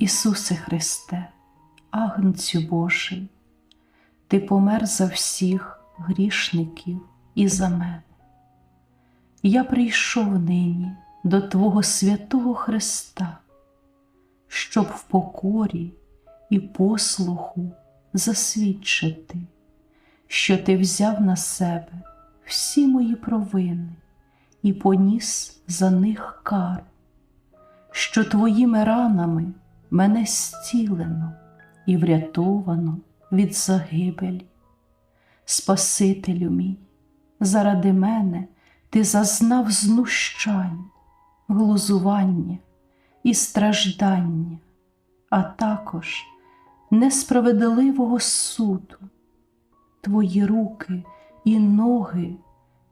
Ісусе Христе, Агнцю Божий, Ти помер за всіх грішників і за мене. Я прийшов нині до Твого святого Христа, щоб в покорі і послуху засвідчити, що Ти взяв на себе всі мої провини і поніс за них кару, що Твоїми ранами мене зцілено і врятовано від загибелі. Спасителю мій, заради мене ти зазнав знущань, глузування і страждання, а також несправедливого суду. Твої руки і ноги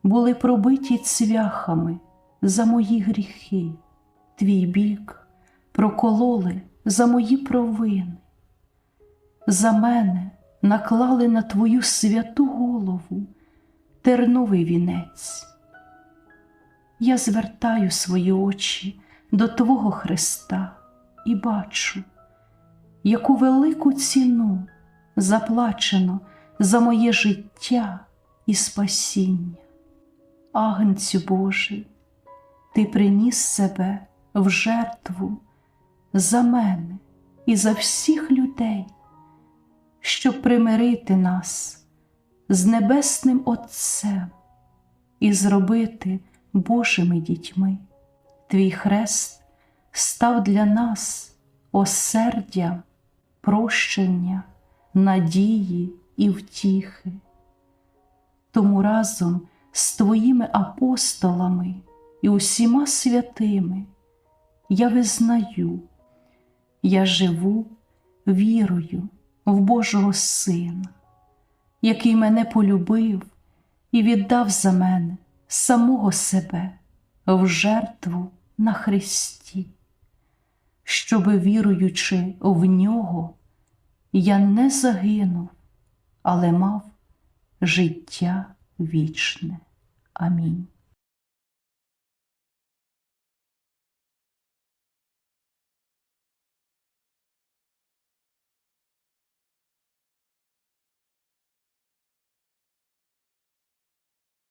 були пробиті цвяхами за мої гріхи, твій бік прокололи за мої провини. За мене наклали на твою святу голову терновий вінець. Я звертаю свої очі до Твого Христа і бачу, яку велику ціну заплачено за моє життя і спасіння. Агнцю Божий, Ти приніс себе в жертву за мене і за всіх людей, щоб примирити нас з Небесним Отцем і зробити Божими дітьми. Твій хрест став для нас осердям, прощення, надії і втіхи. Тому разом з твоїми апостолами і усіма святими я визнаю, я живу вірою в Божого Сина, який мене полюбив і віддав за мене самого себе в жертву на Христі, щоби, віруючи в нього, я не загинув, але мав життя вічне. Амінь.